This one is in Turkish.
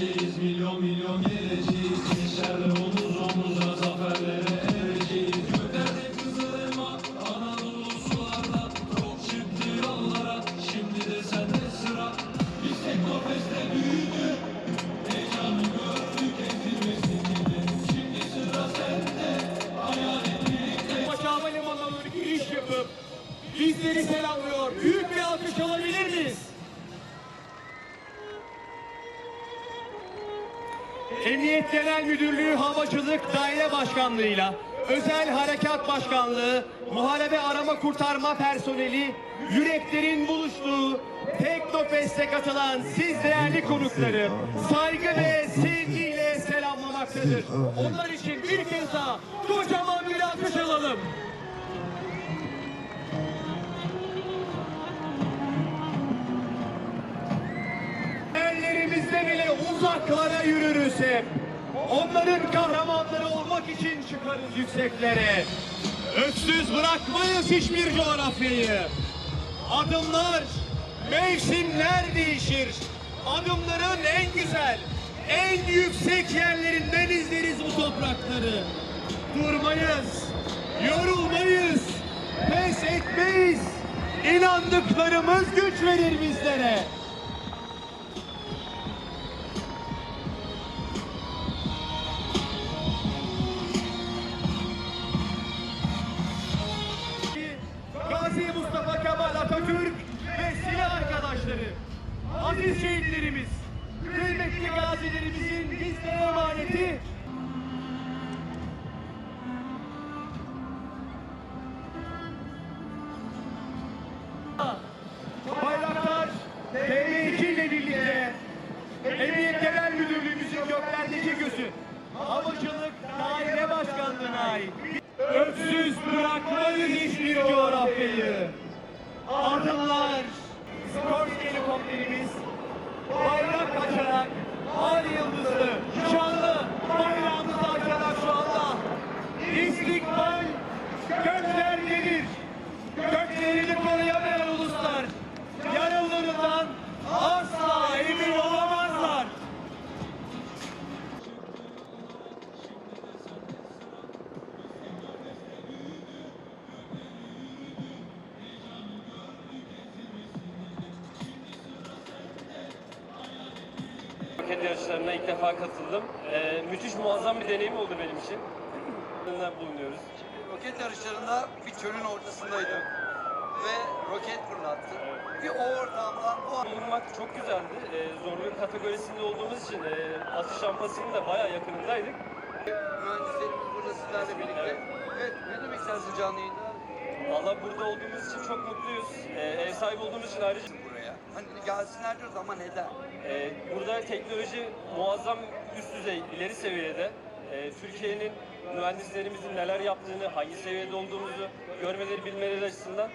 milyon milyon geleceğiz. Gençlerle omuz omuza zaferlere ereceğiz. Göklerde kızıl elma Anadolu sularda. Çok çıktı yollara Şimdi de sende sıra. Biz Teknofest'te büyüdük Heyecanı gördük ezilmesini Şimdi sıra sende Hayal ettik Paşa Havalimanı'na doğru giriş yapıp bizleri selamlıyor. Büyük bir alkış alabilir miyiz? Emniyet Genel Müdürlüğü Havacılık Daire Başkanlığı'yla Özel Harekat Başkanlığı, Muharebe Arama Kurtarma Personeli, yüreklerin buluştuğu Teknofest'e katılan siz değerli konukları saygı ve sevgiyle selamlamaktadır. Onlar için bir kez daha kocaman Onların kahramanları olmak için çıkarız yükseklere. Öksüz bırakmayız hiçbir coğrafyayı. Adımlar, mevsimler değişir. Adımların en güzel, en yüksek yerlerinden izleriz bu toprakları. Durmayız, yorulmayız, pes etmeyiz. İnandıklarımız güç verir bizlere. Aziz şehitlerimiz, kıymetli gazilerimizin bizlere emaneti. Bayraktar TB2 ile birlikte Emniyet Genel Müdürlüğümüzün göklerdeki gözü Havacılık Daire Başkanlığı'na ait Öksüz bırakmayız hiçbir coğrafyayı Adımlar Roket yarışlarına ilk defa katıldım. Ee, müthiş muazzam bir deneyim oldu benim için. bulunuyoruz. Roket yarışlarında bir çölün ortasındaydım ve roket fırlattım. Ve o ortamdan o Bulunmak çok güzeldi. Ee, zorluk kategorisinde olduğumuz için e, atış rampasının da bayağı yakınındaydık. mühendislerimiz burada sizlerle birlikte. Evet, ne demek istersin canlı yayında Valla burada olduğumuz için çok mutluyuz. Ee, ev sahibi olduğumuz için ayrıca buraya? Hani gelsinler diyoruz ama neden? Ee, burada teknoloji muazzam üst düzey, ileri seviyede. Ee, Türkiye'nin mühendislerimizin neler yaptığını, hangi seviyede olduğumuzu görmeleri, bilmeleri açısından